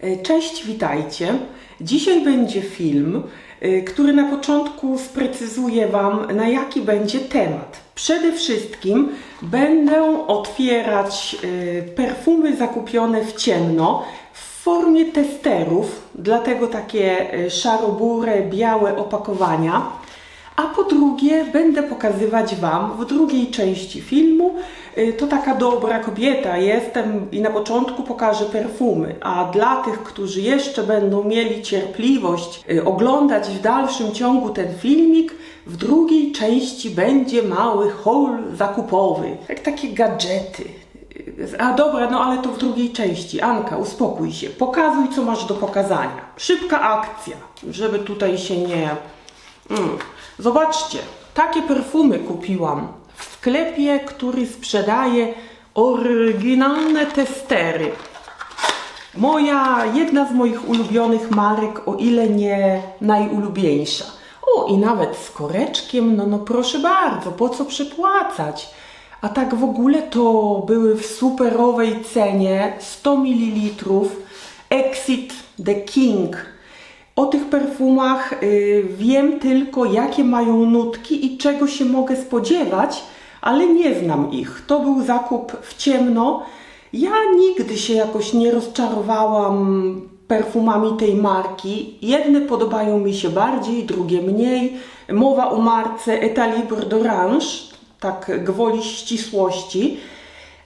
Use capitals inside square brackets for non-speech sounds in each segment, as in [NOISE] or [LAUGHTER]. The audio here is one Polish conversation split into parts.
E, Cześć, witajcie. Dzisiaj będzie film, e, który na początku sprecyzuje Wam, na jaki będzie temat. Przede wszystkim będę otwierać e, perfumy zakupione w ciemno w formie testerów, dlatego takie szarobure, białe opakowania. A po drugie, będę pokazywać Wam w drugiej części filmu. y, To taka dobra kobieta jestem i na początku pokażę perfumy. A dla tych, którzy jeszcze będą mieli cierpliwość y, oglądać w dalszym ciągu ten filmik, w drugiej części będzie mały haul zakupowy. Jak takie gadżety. Y, A dobra, no ale to w drugiej części. Anka, uspokój się. Pokazuj, co masz do pokazania. Szybka akcja, żeby tutaj się nie. Mm. Zobaczcie, takie perfumy kupiłam w sklepie, który sprzedaje oryginalne testery. Moja, jedna z moich ulubionych marek, o ile nie najulubieńsza. O, i nawet z koreczkiem, no, no proszę bardzo, po co przepłacać? A tak w ogóle to były w superowej cenie 100 ml Exit the King. O tych perfumach y, wiem tylko, jakie mają nutki i czego się mogę spodziewać, ale nie znam ich. To był zakup w ciemno. Ja nigdy się jakoś nie rozczarowałam perfumami tej marki. Jedne podobają mi się bardziej, drugie mniej. Mowa o marce Etat Libre d'Orange, tak gwoli ścisłości.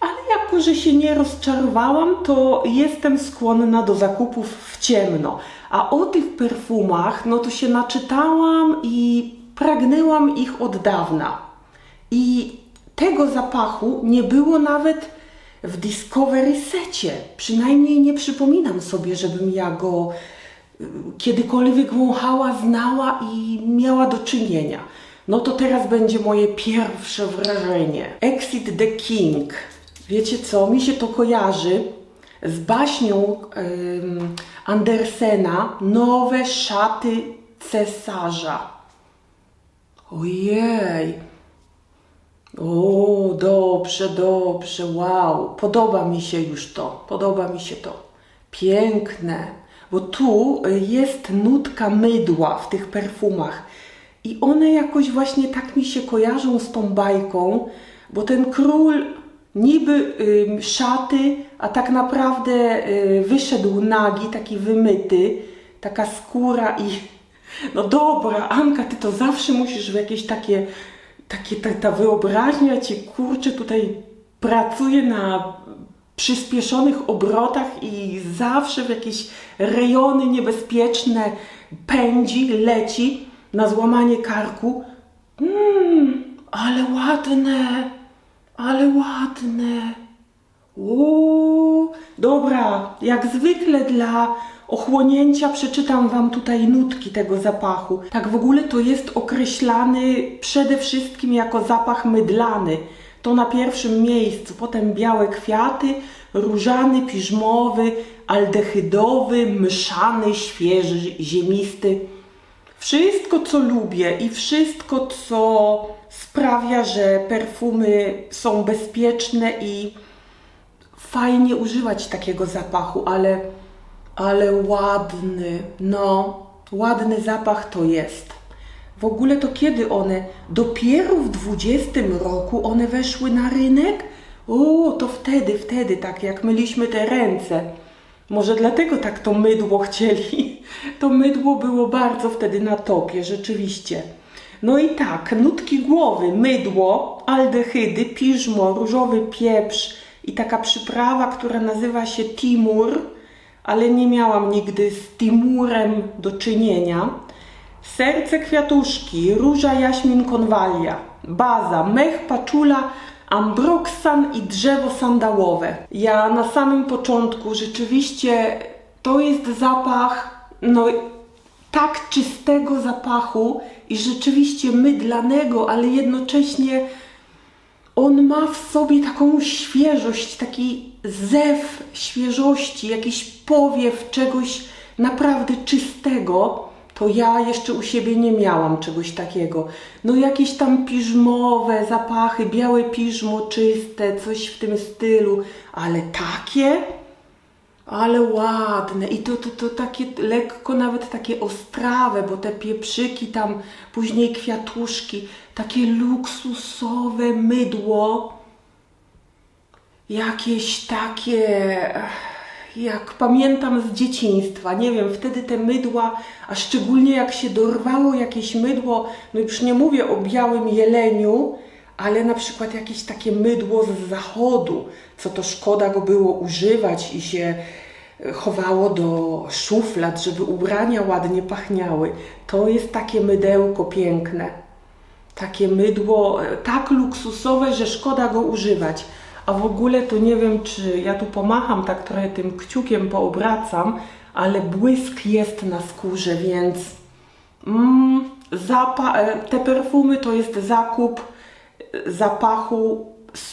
Ale jako, że się nie rozczarowałam, to jestem skłonna do zakupów w ciemno. A o tych perfumach, no to się naczytałam i pragnęłam ich od dawna. I tego zapachu nie było nawet w Discovery Secie. Przynajmniej nie przypominam sobie, żebym ja go y, kiedykolwiek wąchała, znała i miała do czynienia. No to teraz będzie moje pierwsze wrażenie. Exit the King. Wiecie co? Mi się to kojarzy z baśnią ym, Andersena Nowe szaty cesarza. Ojej. O, dobrze, dobrze, wow. Podoba mi się już to, podoba mi się to. Piękne, bo tu y, jest nutka mydła w tych perfumach i one jakoś właśnie tak mi się kojarzą z tą bajką, bo ten król niby ym, szaty, a tak naprawdę y, wyszedł nagi, taki wymyty, taka skóra i [LAUGHS] no dobra, Anka, ty to zawsze musisz w jakieś takie, takie ta, ta wyobraźnia ci kurczę tutaj pracuje na przyspieszonych obrotach i zawsze w jakieś rejony niebezpieczne pędzi, leci na złamanie karku. Mmm, ale ładne, ale ładne. Uuu, dobra, jak zwykle dla ochłonięcia przeczytam Wam tutaj nutki tego zapachu. Tak w ogóle to jest określany przede wszystkim jako zapach mydlany. To na pierwszym miejscu, potem białe kwiaty, różany, piżmowy, aldehydowy, mszany, świeży, ziemisty. Wszystko, co lubię i wszystko, co sprawia, że perfumy są bezpieczne i fajnie używać takiego zapachu, ale, ale ładny, no, ładny zapach to jest. W ogóle to kiedy one? Dopiero w 20 roku one weszły na rynek? O, to wtedy, wtedy, tak jak myliśmy te ręce. Może dlatego tak to mydło chcieli. [LAUGHS] To mydło było bardzo wtedy na topie, rzeczywiście. No i tak, nutki głowy, mydło, aldehydy, piżmo, różowy pieprz i taka przyprawa, która nazywa się Timur, ale nie miałam nigdy z Timurem do czynienia. Serce kwiatuszki, róża jaśmin konwalia, baza, mech paczula, ambroksan i drzewo sandałowe. Ja na samym początku rzeczywiście to jest zapach, no tak czystego zapachu i rzeczywiście mydlanego, ale jednocześnie on ma w sobie taką świeżość, taki zew świeżości, jakiś powiew czegoś naprawdę czystego. to ja jeszcze u siebie nie miałam czegoś takiego. No jakieś tam piżmowe zapachy, białe piżmo czyste, coś w tym stylu, ale takie, ale ładne. I to, to, to takie lekko nawet takie ostrawe, bo te pieprzyki tam, później kwiatuszki, takie luksusowe mydło, jakieś takie, jak pamiętam z dzieciństwa, nie wiem, wtedy te mydła, a szczególnie jak się dorwało jakieś mydło, no już nie mówię o białym jeleniu, ale na przykład jakieś takie mydło z zachodu, co to szkoda go było używać i się e, chowało do szuflad, żeby ubrania ładnie pachniały. To jest takie mydełko piękne. Takie mydło e, tak luksusowe, że szkoda go używać. A w ogóle to nie wiem, czy ja tu pomacham tak trochę tym kciukiem, poobracam, ale błysk jest na skórze, więc mm, e, te perfumy to jest zakup zapachu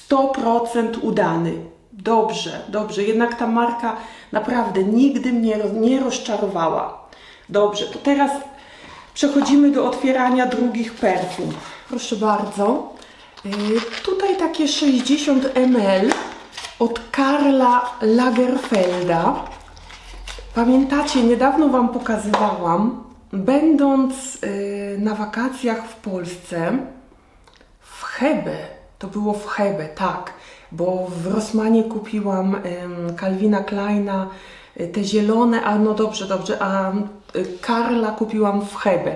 100% udany. Dobrze, dobrze. Jednak ta marka naprawdę nigdy mnie nie rozczarowała. Dobrze, to teraz przechodzimy do otwierania drugich perfum. Proszę bardzo. Y, Tutaj takie 60 ml od Karla Lagerfelda. Pamiętacie, niedawno Wam pokazywałam, będąc y, na wakacjach w Polsce, w Hebe, to było w Hebe, tak, bo w Rossmanie kupiłam em, Calvina Kleina y, te zielone, a no dobrze, dobrze, a y, Karla kupiłam w Hebe.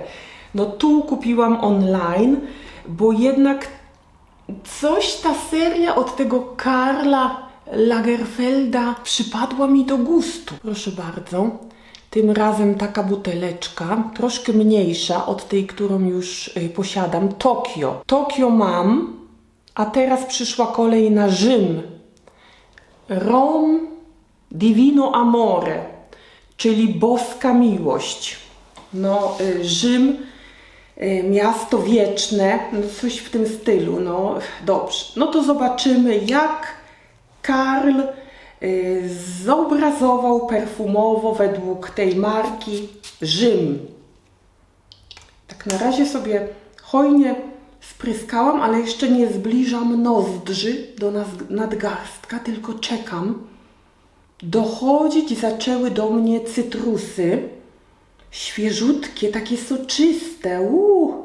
No tu kupiłam online, bo jednak coś ta seria od tego Karla Lagerfelda przypadła mi do gustu. Proszę bardzo. Tym razem taka buteleczka, troszkę mniejsza od tej, którą już y, posiadam. Tokio. Tokio mam, a teraz przyszła kolej na Rzym. Rom Divino Amore, czyli boska miłość. No, y, Rzym y, miasto wieczne, no coś w tym stylu, no dobrze. No to zobaczymy, jak Karl zobrazował perfumowo według tej marki Rzym. Tak na razie sobie hojnie spryskałam, ale jeszcze nie zbliżam nozdrzy do nadgarstka, tylko czekam. Dochodzić zaczęły do mnie cytrusy świeżutkie, takie soczyste. Uuu.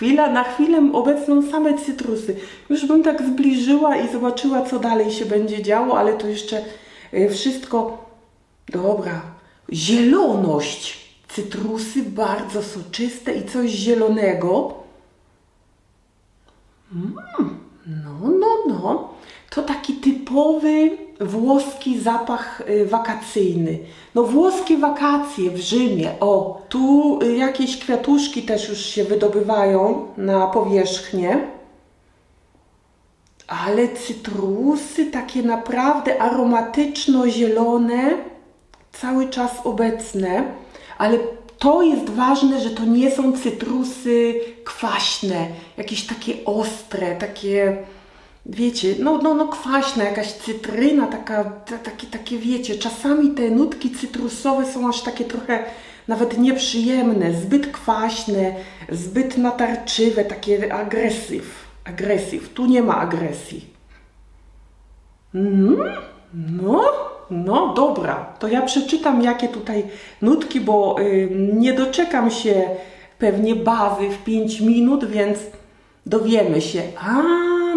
Chwila na chwilę obecną same cytrusy. Już bym tak zbliżyła i zobaczyła, co dalej się będzie działo, ale to jeszcze y, wszystko. Dobra. Zieloność. Cytrusy bardzo soczyste i coś zielonego. Mm, no, no, no. To taki typowy włoski zapach y, wakacyjny. No włoskie wakacje w Rzymie. O, tu y, jakieś kwiatuszki też już się wydobywają na powierzchnię. Ale cytrusy takie naprawdę aromatyczno-zielone, cały czas obecne, ale to jest ważne, że to nie są cytrusy kwaśne, jakieś takie ostre, takie, wiecie, no, no, no kwaśna, jakaś cytryna, taka, ta, takie, takie, wiecie, czasami te nutki cytrusowe są aż takie trochę nawet nieprzyjemne, zbyt kwaśne, zbyt natarczywe, takie agresyw, agresyw. Tu nie ma agresji. Mm, no, no dobra, to ja przeczytam jakie tutaj nutki, bo y, nie doczekam się pewnie bazy w 5 minut, więc dowiemy się.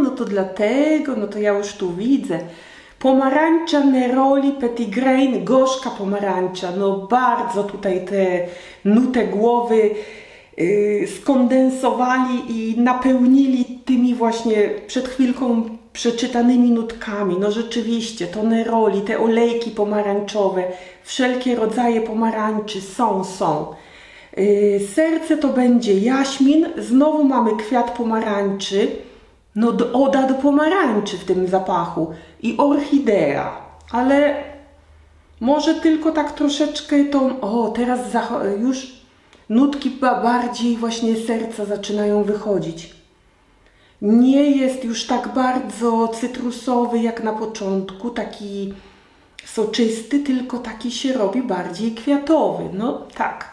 No to dlatego, no to ja już tu widzę. Pomarańcza Neroli Petit Grain, gorzka pomarańcza. No bardzo tutaj te nutę głowy y, skondensowali i napełnili tymi właśnie przed chwilką przeczytanymi nutkami. No rzeczywiście, to neroli, te olejki pomarańczowe, wszelkie rodzaje pomarańczy są, są. Yy, serce to będzie jaśmin, znowu mamy kwiat pomarańczy, no do, oda do pomarańczy w tym zapachu i orchidea, ale może tylko tak troszeczkę tą, o teraz już nutki ba- bardziej właśnie serca zaczynają wychodzić. Nie jest już tak bardzo cytrusowy jak na początku, taki soczysty, tylko taki się robi bardziej kwiatowy. No tak.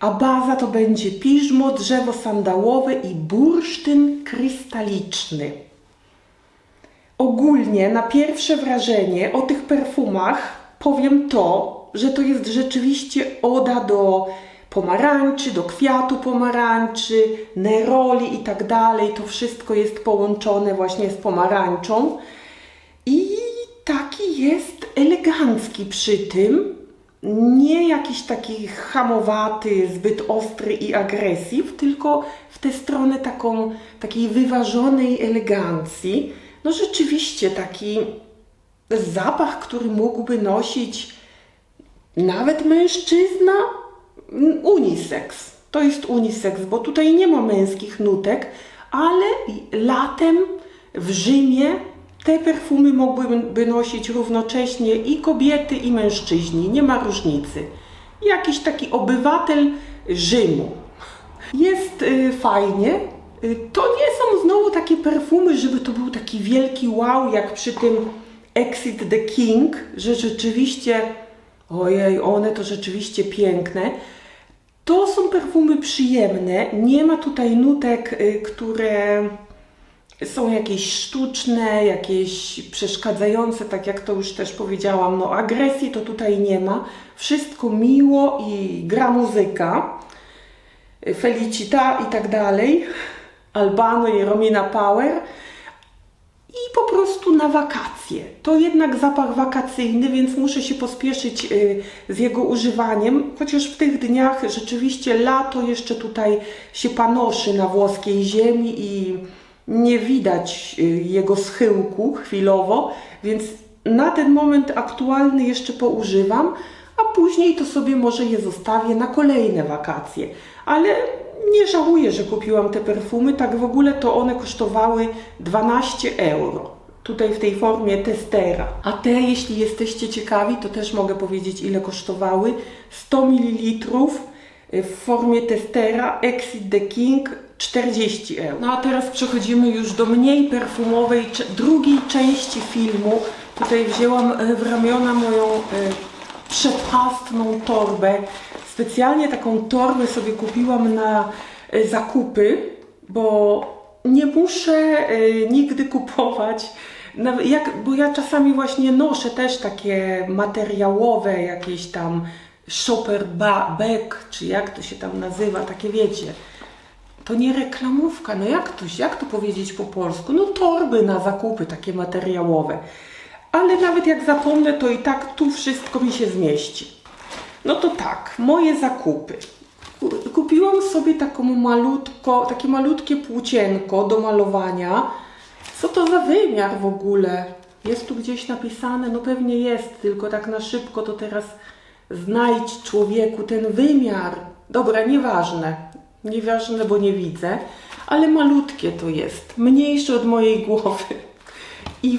A baza to będzie piżmo, drzewo sandałowe i bursztyn krystaliczny. Ogólnie na pierwsze wrażenie o tych perfumach powiem to, że to jest rzeczywiście oda do pomarańczy, do kwiatu pomarańczy, neroli i tak dalej. To wszystko jest połączone właśnie z pomarańczą. I taki jest elegancki przy tym. Nie jakiś taki hamowaty, zbyt ostry i agresyw, tylko w tę stronę taką, takiej wyważonej elegancji. No rzeczywiście taki zapach, który mógłby nosić nawet mężczyzna, unisex. To jest unisex, bo tutaj nie ma męskich nutek, ale latem w Rzymie te perfumy mogłyby nosić równocześnie i kobiety, i mężczyźni. Nie ma różnicy. Jakiś taki obywatel Rzymu. Jest y, fajnie. Y, to nie są znowu takie perfumy, żeby to był taki wielki wow, jak przy tym Exit the King, że rzeczywiście, ojej, one to rzeczywiście piękne. To są perfumy przyjemne. Nie ma tutaj nutek, y, które są jakieś sztuczne, jakieś przeszkadzające, tak jak to już też powiedziałam. No, agresji to tutaj nie ma. Wszystko miło i gra muzyka. Felicita i tak dalej. Albano i Romina Power i po prostu na wakacje. To jednak zapach wakacyjny, więc muszę się pospieszyć y, z jego używaniem, chociaż w tych dniach rzeczywiście lato jeszcze tutaj się panoszy na włoskiej ziemi i nie widać y, jego schyłku chwilowo, więc na ten moment aktualny jeszcze poużywam, a później to sobie może je zostawię na kolejne wakacje. Ale nie żałuję, że kupiłam te perfumy. Tak w ogóle to one kosztowały 12 euro. Tutaj w tej formie testera. A te, jeśli jesteście ciekawi, to też mogę powiedzieć, ile kosztowały. 100 ml w formie testera Exit the King 40 euro. No a teraz przechodzimy już do mniej perfumowej, drugiej części filmu. Tutaj wzięłam e, w ramiona moją e, przepastną torbę. Specjalnie taką torbę sobie kupiłam na e, zakupy, bo nie muszę nigdy kupować. Jak, bo ja czasami właśnie noszę też takie materiałowe, jakieś tam shopper bag, czy jak to się tam nazywa, takie wiecie. To nie reklamówka, no jak to, jak to powiedzieć po polsku? No torby na zakupy takie materiałowe. Ale nawet jak zapomnę, to i tak tu wszystko mi się zmieści. No to tak, moje zakupy. Kupiłam sobie taką malutko, takie malutkie płócienko do malowania. Co to za wymiar w ogóle? Jest tu gdzieś napisane? No pewnie jest, tylko tak na szybko to teraz znajdź człowieku ten wymiar. Dobra, nieważne. Nieważne, bo nie widzę, ale malutkie to jest. Mniejsze od mojej głowy. I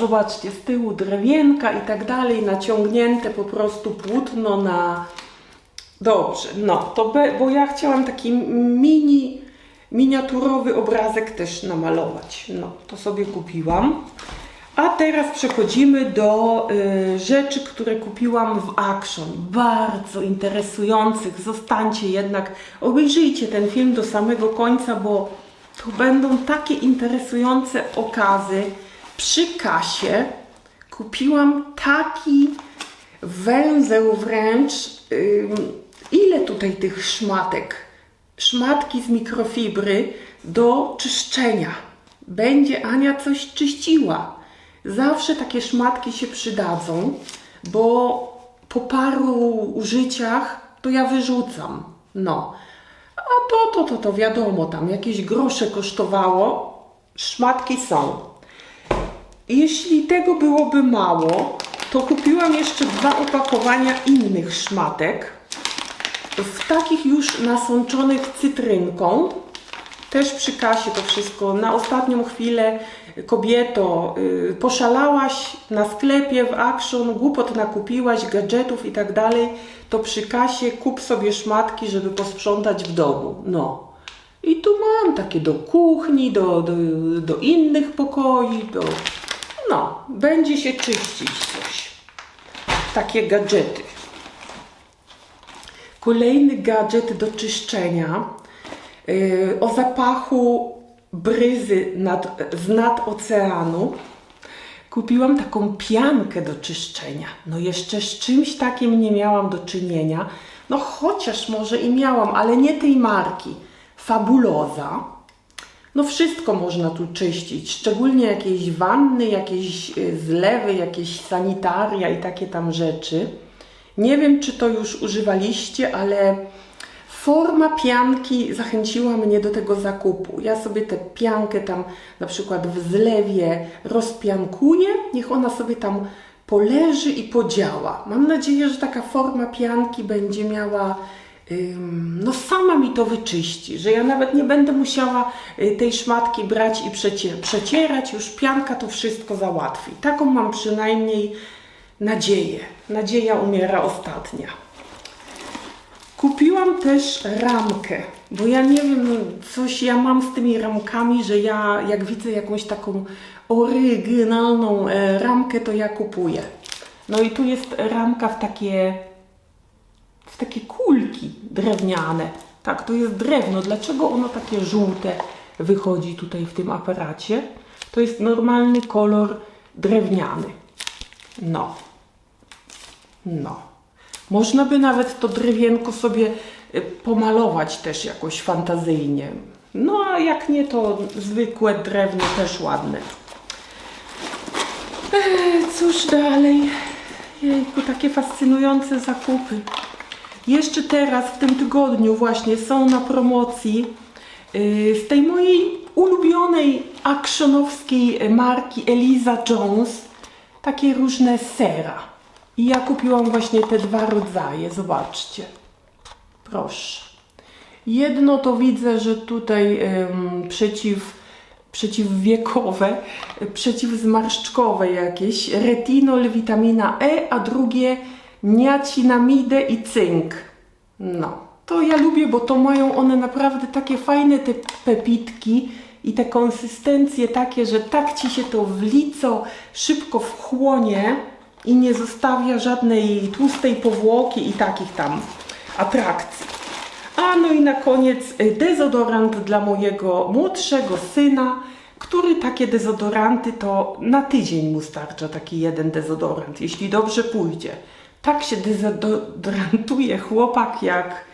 zobaczcie, z tyłu drewienka i tak dalej, naciągnięte po prostu płótno na... Dobrze, no, to be, bo ja chciałam taki mini, miniaturowy obrazek też namalować. No, to sobie kupiłam. A teraz przechodzimy do y, rzeczy, które kupiłam w Action. Bardzo interesujących. Zostańcie jednak, obejrzyjcie ten film do samego końca, bo to będą takie interesujące okazy. Przy kasie kupiłam taki węzeł wręcz. Y, ile tutaj tych szmatek? Szmatki z mikrofibry do czyszczenia. Będzie Ania coś czyściła. Zawsze takie szmatki się przydadzą, bo po paru użyciach to ja wyrzucam. No. A to, to, to, to wiadomo, tam jakieś grosze kosztowało, szmatki są. Jeśli tego byłoby mało, to kupiłam jeszcze dwa opakowania innych szmatek, w takich już nasączonych cytrynką. Też przy kasie to wszystko na ostatnią chwilę kobieto, y, poszalałaś na sklepie w Action, głupot nakupiłaś, gadżetów i tak dalej, to przy kasie kup sobie szmatki, żeby posprzątać w domu. No. I tu mam takie do kuchni, do, do, do innych pokoi, do... No, będzie się czyścić coś. takie gadżety. Kolejny gadżet do czyszczenia yy, o zapachu bryzy nad, z nad oceanu. Kupiłam taką piankę do czyszczenia. No jeszcze z czymś takim nie miałam do czynienia. No chociaż może i miałam, ale nie tej marki. Fabuloza. No wszystko można tu czyścić, szczególnie jakieś wanny, jakieś y, zlewy, jakieś sanitaria i takie tam rzeczy. Nie wiem, czy to już używaliście, ale forma pianki zachęciła mnie do tego zakupu. Ja sobie tę piankę tam na przykład w zlewie rozpiankuję, niech ona sobie tam poleży i podziała. Mam nadzieję, że taka forma pianki będzie miała no sama mi to wyczyści, że ja nawet nie będę musiała y, tej szmatki brać i przecie, przecierać, już pianka to wszystko załatwi. Taką mam przynajmniej nadzieję. Nadzieja umiera ostatnia. Kupiłam też ramkę, bo ja nie wiem, coś ja mam z tymi ramkami, że ja jak widzę jakąś taką oryginalną e, ramkę, to ja kupuję. No i tu jest ramka w takie w takie kulki drewniane. Tak, to jest drewno. Dlaczego ono takie żółte wychodzi tutaj w tym aparacie? To jest normalny kolor drewniany. No. No. Można by nawet to drewienko sobie y, pomalować też jakoś fantazyjnie. No a jak nie, to zwykłe drewno też ładne. Ech, cóż dalej? Jejku, takie fascynujące zakupy. Jeszcze teraz, w tym tygodniu właśnie są na promocji yy, z tej mojej ulubionej actionowskiej marki Eliza Jones takie różne sera. I ja kupiłam właśnie te dwa rodzaje, zobaczcie. Proszę. Jedno to widzę, że tutaj ym, przeciw, przeciwwiekowe, przeciwzmarszczkowe jakieś, retinol, witamina E, a drugie niacinamidę i cynk. No, to ja lubię, bo to mają one naprawdę takie fajne te pepitki i te konsystencje takie, że tak ci się to w lico szybko wchłonie i nie zostawia żadnej tłustej powłoki i takich tam atrakcji. A no i na koniec y, dezodorant dla mojego młodszego syna, który takie dezodoranty to na tydzień mu starcza taki jeden dezodorant, jeśli dobrze pójdzie. Tak się dezodorantuje chłopak jak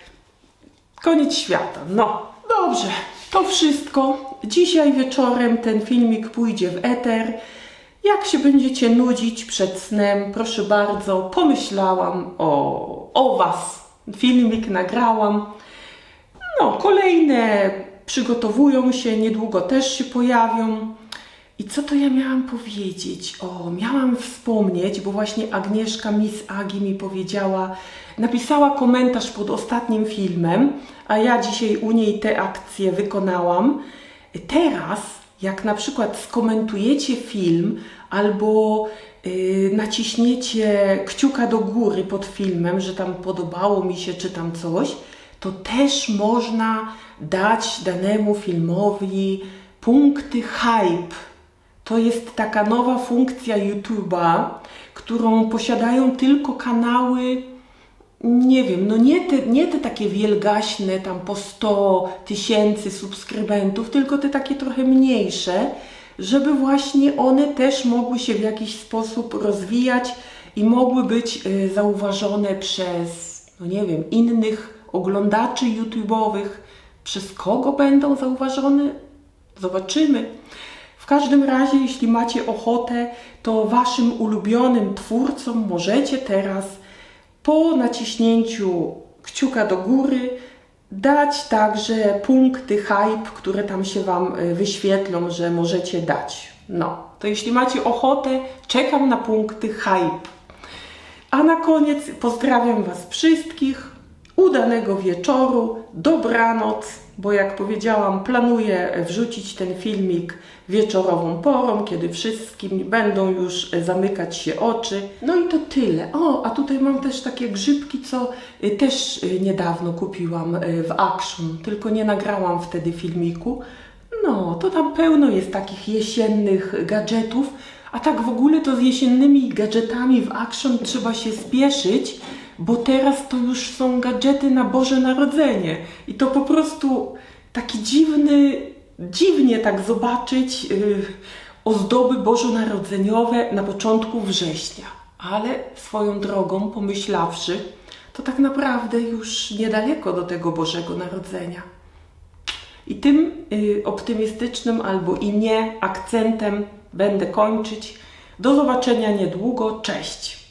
koniec świata. No, dobrze, to wszystko. Dzisiaj wieczorem ten filmik pójdzie w eter. Jak się będziecie nudzić przed snem, proszę bardzo, pomyślałam o, o Was. Filmik nagrałam. No, kolejne przygotowują się, niedługo też się pojawią. I co to ja miałam powiedzieć? O, miałam wspomnieć, bo właśnie Agnieszka Miss Agi mi powiedziała, napisała komentarz pod ostatnim filmem, a ja dzisiaj u niej te akcje wykonałam. Teraz, jak na przykład skomentujecie film albo yy, naciśniecie kciuka do góry pod filmem, że tam podobało mi się czy tam coś, to też można dać danemu filmowi punkty hype. To jest taka nowa funkcja YouTube'a, którą posiadają tylko kanały, nie wiem, no nie te, nie te takie wielgaśne, tam po 100 tysięcy subskrybentów, tylko te takie trochę mniejsze, żeby właśnie one też mogły się w jakiś sposób rozwijać i mogły być y, zauważone przez, no nie wiem, innych oglądaczy YouTube'owych. Przez kogo będą zauważone? Zobaczymy. W każdym razie, jeśli macie ochotę, to waszym ulubionym twórcom możecie teraz po naciśnięciu kciuka do góry dać także punkty hype, które tam się wam y, wyświetlą, że możecie dać. No, to jeśli macie ochotę, czekam na punkty hype. A na koniec pozdrawiam was wszystkich. Udanego wieczoru, dobranoc bo jak powiedziałam, planuję wrzucić ten filmik wieczorową porą, kiedy wszystkim będą już zamykać się oczy. No i to tyle. O, a tutaj mam też takie grzybki, co y, też y, niedawno kupiłam y, w Action, tylko nie nagrałam wtedy filmiku. No, to tam pełno jest takich jesiennych gadżetów, A tak w ogóle to z jesiennymi gadżetami w Action trzeba się spieszyć, bo teraz to już są gadżety na Boże Narodzenie. I to po prostu taki dziwny, dziwnie tak zobaczyć yy, ozdoby bożonarodzeniowe na początku września. Ale swoją drogą pomyślawszy, to tak naprawdę już niedaleko do tego Bożego Narodzenia. I tym y, optymistycznym albo i nie akcentem będę kończyć. Do zobaczenia niedługo. Cześć!